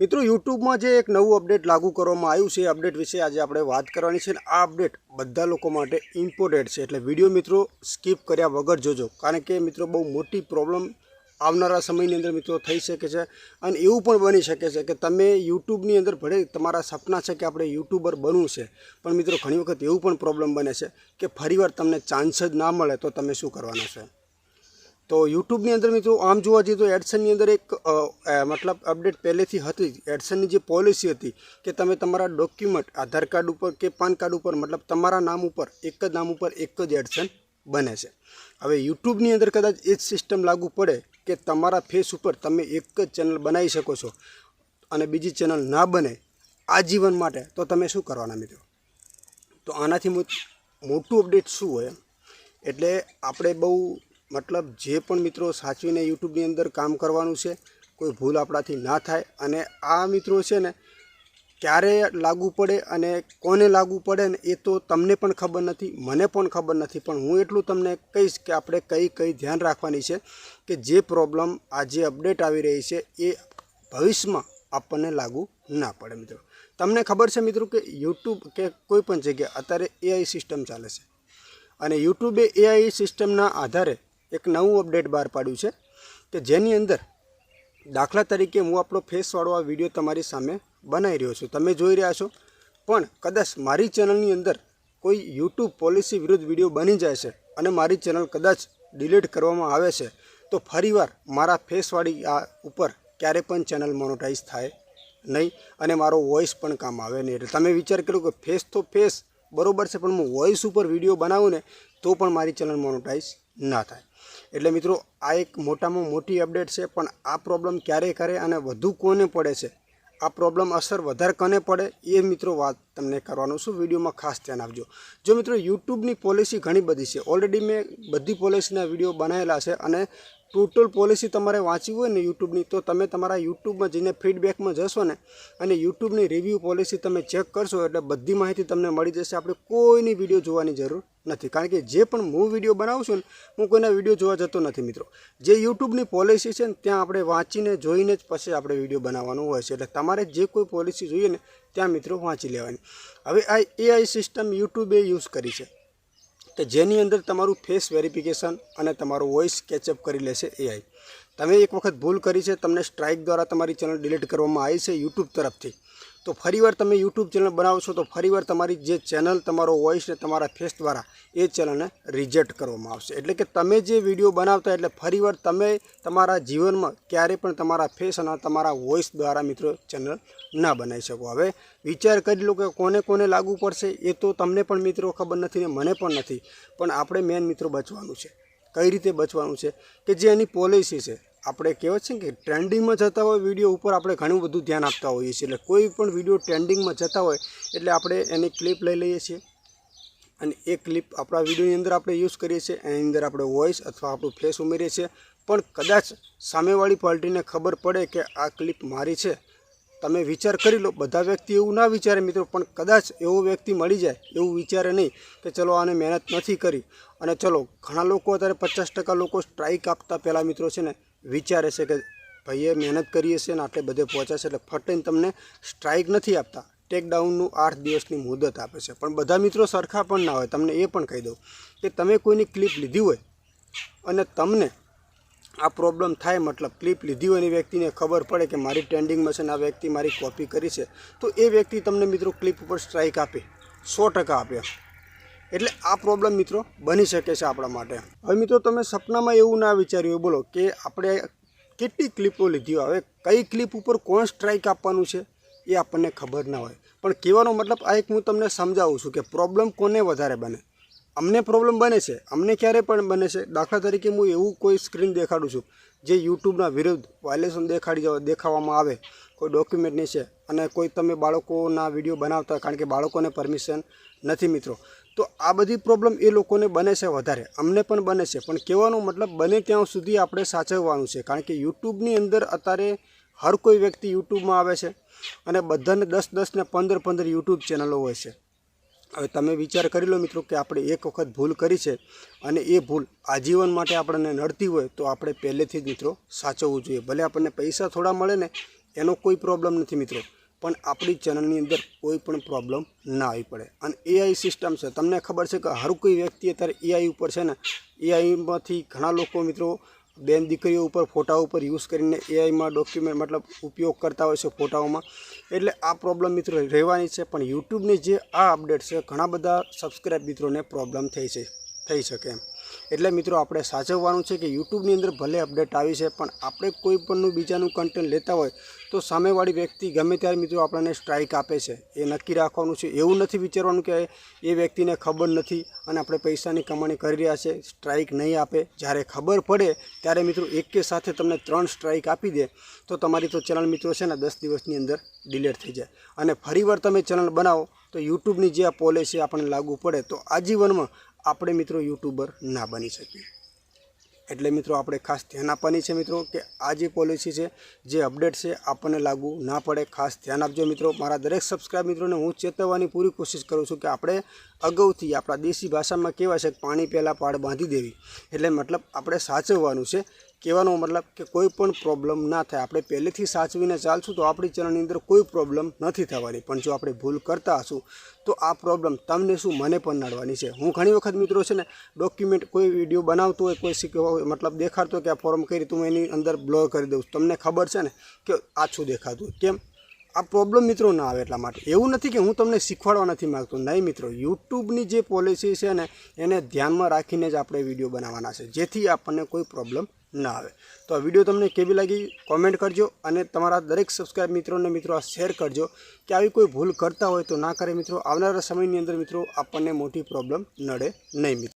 મિત્રો, યુટ્યુબમાં જે એક નવું અપડેટ લાગુ કરવામાં આવ્યું છે, એ અપડેટ વિશે આજે આપણે વાત કરવાની છે આ અપડેટ બધા લોકો માટે ઇમ્પોર્ટન્ટ છે. એટલે વીડિયો મિત્રો, સ્કીપ કર્યા વગર જોજો. કારણ કે મિત્રો, બહુ મોટી પ્રોબ્લેમ આવનારા સમયની અંદર મિત્રો થઈ શકે છે અને એવું પણ બની શકે છે કે તમે યુટ્યુબની અંદર ભલે તમારા સપના છે કે આપણે યુટ્યુબર બનવું છે, પણ મિત્રો, ઘણી વખત એવું પણ પ્રોબ્લેમ બને છે કે ફરીવાર તમને ચાન્સ જ ના મળે તો તમે શું કરવાના છે? તો યુટ્યુબની અંદર મિત્રો આમ જોવા જઈએ તો એડસનની અંદર એક મતલબ અપડેટ પહેલેથી હતી એડસનની જે પોલિસી હતી કે તમે તમારા ડોક્યુમેન્ટ, આધાર કાર્ડ ઉપર કે પાન કાર્ડ ઉપર, મતલબ તમારા નામ ઉપર, એક જ નામ ઉપર એક જ એડસન બને છે. હવે યુટ્યુબની અંદર કદાચ એ જ સિસ્ટમ લાગુ પડે કે તમારા ફેસ ઉપર તમે એક જ ચેનલ બનાવી શકો છો અને બીજી ચેનલ ના બને આજીવન માટે, તો તમે શું કરવાના મિત્રો? તો આનાથી મોટું અપડેટ શું હોય એટલે આપણે બહુ મતલબ જે પણ મિત્રો સાચવીને યુટ્યુબની અંદર કામ કરવાનું છે, કોઈ ભૂલ આપણાથી ના થાય અને આ મિત્રો છે ને ક્યારે લાગુ પડે અને કોને લાગુ પડે ને એ તો તમને પણ ખબર નથી, મને પણ ખબર નથી, પણ હું એટલું તમને કહીશ કે આપણે કઈ કઈ ધ્યાન રાખવાની છે કે જે પ્રોબ્લેમ આજે અપડેટ આવી રહી છે એ ભવિષ્યમાં આપણને લાગુ ના પડે મિત્રો. તમને ખબર છે મિત્રો કે યુટ્યુબ કે કોઈ પણ જગ્યાએ અત્યારે એઆઈ સિસ્ટમ ચાલે છે અને યુટ્યુબે એઆઈ સિસ્ટમના આધારે એક નવું અપડેટ બહાર પાડ્યું છે કે જેની અંદર દાખલા તરીકે હું આપણો ફેસવાળો આ વીડિયો તમારી સામે બનાવી રહ્યો છું. તમે જોઈ રહ્યા છો. પણ કદાચ મારી ચેનલની અંદર કોઈ યુટ્યુબ પોલિસી વિરુદ્ધ વીડિયો બની જાય છે અને મારી ચેનલ કદાચ ડિલીટ કરવામાં આવે છે, તો ફરીવાર મારા ફેસવાળી આ ઉપર ક્યારે પણ ચેનલ મોનોટાઈઝ થાય નહીં અને મારો વોઇસ પણ કામ આવે નહીં. એટલે તમે વિચાર કર્યો કે ફેસ તો ફેસ બરોબર છે, પણ હું વોઇસ ઉપર વીડિયો બનાવું ને, તો પણ મારી ચેનલ મોનોટાઈઝ ના થાય. એટલે મિત્રો, આ એક મોટામાં મોટી અપડેટ છે, પણ આ પ્રોબ્લેમ ક્યારે કરે અને વધુ કોને પડે છે? આ પ્રોબ્લેમ અસર વધારે કોને પડે? એ મિત્રો વાત તમને કરવાનું છું. વિડીયોમાં ખાસ ધ્યાન આપજો. જો મિત્રો યુટ્યુબની પોલિસી ઘણી બધી છે. ઓલરેડી મેં બધી પોલિસીના વીડિયો બનાવેલા છે અને ટોટલ પોલિસી તમારે વાંચવી હોય ને યુટ્યુબની, તો તમે તમારા યુટ્યુબમાં જઈને ફીડબેકમાં જશો ને અને યુટ્યુબની રિવ્યૂ પોલિસી તમે ચેક કરશો એટલે બધી માહિતી તમને મળી જશે. આપણે કોઈની વીડિયો જોવાની જરૂર નથી. કારણ કે જે પણ હું વીડિયો બનાવું છું ને, હું કોઈના વીડિયો જોવા જતો નથી મિત્રો. જે યુટ્યુબની પોલિસી છે ને, ત્યાં આપણે વાંચીને જોઈને જ પછી આપણે વીડિયો બનાવવાનું હોય છે. એટલે તમારે જે કોઈ પોલિસી જોઈએ ને, ત્યાં મિત્રો વાંચી લેવાની. હવે આ એઆઈ સિસ્ટમ યુટ્યુબે યુઝ કરી છે. કે જેની અંદર તમારું ફેસ વેરિફિકેશન અને તમારું વોઇસ કેચઅપ કરી લેશે એઆઈ તમે એક વખત ભૂલ કરી છે, તમને સ્ટ્રાઇક દ્વારા તમારી ચેનલ ડિલીટ કરવામાં આવી છે યુટ્યુબ તરફથી. તો ફરીવાર તમે યુટ્યુબ ચેનલ બનાવશો તો ફરીવાર તમારી જે ચેનલ તમારો વોઇસ ને તમારા ફેસ દ્વારા એ ચેનલને રિજેક્ટ કરવામાં આવશે. એટલે કે તમે જે વીડિયો બનાવતા એટલે ફરીવાર તમે તમારા જીવનમાં ક્યારે પણ તમારા ફેસ અને તમારા વોઇસ દ્વારા મિત્રો ચેનલ ના બનાવી શકો. હવે વિચાર કરી લો કે કોને કોને લાગુ પડશે એ તો તમને પણ મિત્રો ખબર નથી ને મને પણ નથી. પણ આપણે મેન મિત્રો બચવાનું છે. કઈ રીતે બચવાનું છે? કે જે એની પોલિસી છે આપણે કહેવાય છે ને કે ટ્રેન્ડિંગમાં જતા હોય વીડિયો ઉપર આપણે ઘણું બધું ધ્યાન આપતા હોઈએ છીએ. એટલે કોઈ પણ વીડિયો ટ્રેન્ડિંગમાં જતા હોય એટલે આપણે એની ક્લિપ લઈ લઈએ છીએ. અને એ ક્લિપ આપણા વિડીયોની અંદર આપણે યુઝ કરીએ છીએ. એની અંદર આપણે વોઇસ અથવા આપણું ફેસ ઉમેરીએ છીએ. પણ કદાચ સામેવાળી પાર્ટીને ખબર પડે કે આ ક્લિપ મારી છે. તમે વિચાર કરી લો, બધા વ્યક્તિ એવું ના વિચારે મિત્રો, પણ કદાચ એવો વ્યક્તિ મળી જાય, એવું વિચારે નહીં કે ચલો આને મહેનત નથી કરી. અને ચલો, ઘણા લોકો અત્યારે પચાસ ટકા લોકો સ્ટ્રાઇક આપતા પહેલાં મિત્રો છે ને, વિચારે છે કે ભાઈએ મહેનત કરીએ છે ને, આટલે બધે પહોંચાશે એટલે ફટીને તમને સ્ટ્રાઇક નથી આપતા. ટેકડાઉનનું આઠ દિવસની મુદત આપે છે. પણ બધા મિત્રો સરખા પણ ના હોય, તમને એ પણ કહી દઉં કે તમે કોઈની ક્લિપ લીધી હોય, અને તમને આ પ્રોબ્લેમ થાય મતલબ ક્લિપ લીધી હોય એની વ્યક્તિને ખબર પડે કે મારી ટ્રેન્ડિંગમાં છે આ વ્યક્તિ મારી કોપી કરી છે, તો એ વ્યક્તિ તમને મિત્રો ક્લિપ ઉપર સ્ટ્રાઇક આપે, સો ટકા આપે. એટલે આ પ્રોબ્લેમ મિત્રો બની શકે છે આપણા માટે. હવે મિત્રો તમે સપનામાં એવું ના વિચાર્યું બોલો કે આપણે કેટલી ક્લિપો લીધી હવે કઈ ક્લિપ ઉપર કોણ સ્ટ્રાઇક આપવાનું છે, એ આપણને ખબર ના હોય. પણ કહેવાનો મતલબ આ એક હું તમને સમજાવું છું કે પ્રોબ્લેમ કોને વધારે બને? અમને પ્રોબ્લેમ બને છે. અમને ક્યારે પણ બને છે. દાખલા તરીકે હું એવું કોઈ સ્ક્રીન દેખાડું છું, જે યુટ્યુબના વિરુદ્ધ વાયલેશન દેખાડી દેખાવામાં આવે, કોઈ ડોક્યુમેન્ટની છે અને કોઈ તમે બાળકોના વીડિયો બનાવતા કારણ કે બાળકોને પરમિશન નથી મિત્રો. તો આ બધી પ્રોબ્લેમ એ લોકોને બને છે વધારે. અમને પણ બને છે. પણ કહેવાનો મતલબ બને ત્યાં સુધી આપણે સાચવવાનું છે. કારણ કે યુટ્યુબની અંદર અત્યારે હર કોઈ વ્યક્તિ યુટ્યુબમાં આવે છે અને બધાને દસ દસ ને પંદર પંદર યુટ્યુબ ચેનલો હોય છે. હવે તમે વિચાર કરી લો મિત્રો કે આપણે એક વખત ભૂલ કરી છે અને એ ભૂલ આજીવન માટે આપણને નડતી હોય તો આપણે પહેલેથી જ મિત્રો સાચવવું જોઈએ. ભલે આપણને પૈસા થોડા મળે ને, એનો કોઈ પ્રોબ્લેમ નથી મિત્રો. પણ આપણી ચેનલની અંદર કોઈ પણ પ્રોબ્લેમ ના આવી પડે. અને એઆઈ સિસ્ટમ છે. તમને ખબર છે કે હર કોઈ વ્યક્તિ અત્યારે એઆઈ ઉપર છે ને એઆઈમાંથી ઘણા લોકો મિત્રો બેન દીકરીઓ ઉપર ફોટા ઉપર યુઝ કરીને એઆઈમાં ડોક્યુમેન્ટ મતલબ ઉપયોગ કરતા હોય છે ફોટાઓમાં. એટલે આ પ્રોબ્લેમ મિત્રો રહેવાની છે, પણ યુટ્યુબની જે આ અપડેટ છે, ઘણા બધા સબસ્ક્રાઈબ મિત્રોને પ્રોબ્લેમ થઈ છે, થઈ શકે એમ. એટલે મિત્રો આપણે સાચવવાનું છે કે યુટ્યુબની અંદર ભલે અપડેટ આવી છે, પણ આપણે કોઈ પણનું બીજાનું કન્ટેન્ટ લેતા હોય તો સામેવાળી વ્યક્તિ ગમે ત્યારે મિત્રો આપણને સ્ટ્રાઇક આપે છે. એ નક્કી રાખવાનું છે. એવું નથી વિચારવાનું કે એ વ્યક્તિને ખબર નથી અને આપણે પૈસાની કમાણી કરી રહ્યા છે. સ્ટ્રાઇક નહીં આપે. જ્યારે ખબર પડે ત્યારે મિત્રો એક સાથે તમને ત્રણ સ્ટ્રાઇક આપી દે તો તમારી તો ચેનલ મિત્રો છે ને દસ દિવસની અંદર ડિલેટ થઈ જાય. અને ફરીવાર તમે ચેનલ બનાવો તો યુટ્યુબની જે આ પોલિસી આપણને લાગુ પડે તો આજીવનમાં આપણે મિત્રો યુટ્યુબર ના બની શકીએ. એટલે મિત્રો આપણે ખાસ ધ્યાન આપવાની છે મિત્રો કે આ જે પોલિસી છે, જે અપડેટ છે, આપણને લાગુ ના પડે. ખાસ ધ્યાન આપજો મિત્રો. મારા દરેક સબસ્ક્રાઇબ મિત્રોને હું ચેતવવાની પૂરી કોશિશ કરું છું કે આપણે અગાઉથી આપણા દેશી ભાષામાં કહેવાય છે પાણી પહેલાં પાડ બાંધી દેવી. એટલે મતલબ આપણે સાચવવાનું છે. કહેવાનો મતલબ કે કોઈ પણ પ્રોબ્લેમ ના થાય. આપણે પહેલેથી સાચવીને ચાલશું તો આપણી ચેનલની અંદર કોઈ પ્રોબ્લેમ નથી થવાની. પણ જો આપણે ભૂલ કરતા હશું, તો આ પ્રોબ્લેમ તમને શું, મને પણ નડવાની છે. હું ઘણી વખત મિત્રો છે ને ડોક્યુમેન્ટ કોઈ વીડિયો બનાવતો હોય, કોઈ શીખવા મતલબ દેખાડતો કે આ ફોર્મ કરી હું એની અંદર બ્લોર કરી દઉં તમને ખબર છે ને કે આછું દેખાતું કેમ? આ પ્રોબ્લેમ મિત્રો ના આવે એટલા માટે. એવું નથી કે હું તમને શીખવાડવા નથી માગતો. નહીં મિત્રો, યુટ્યુબની જે પોલિસી છે ને, એને ધ્યાનમાં રાખીને જ આપણે વીડિયો બનાવવાના છે. જેથી આપણને કોઈ પ્રોબ્લેમ ના આવે. તો આ વીડિયો તમને કેવી લાગી કોમેન્ટ કરજો અને તમારા દરેક સબસ્ક્રાઈબ મિત્રોને મિત્રો આ શેર કરજો કે આવી કોઈ ભૂલ કરતા હોય તો ના કરે મિત્રો. આવનારા સમયની અંદર મિત્રો આપણને મોટી પ્રોબ્લેમ નડે નહીં મિત્રો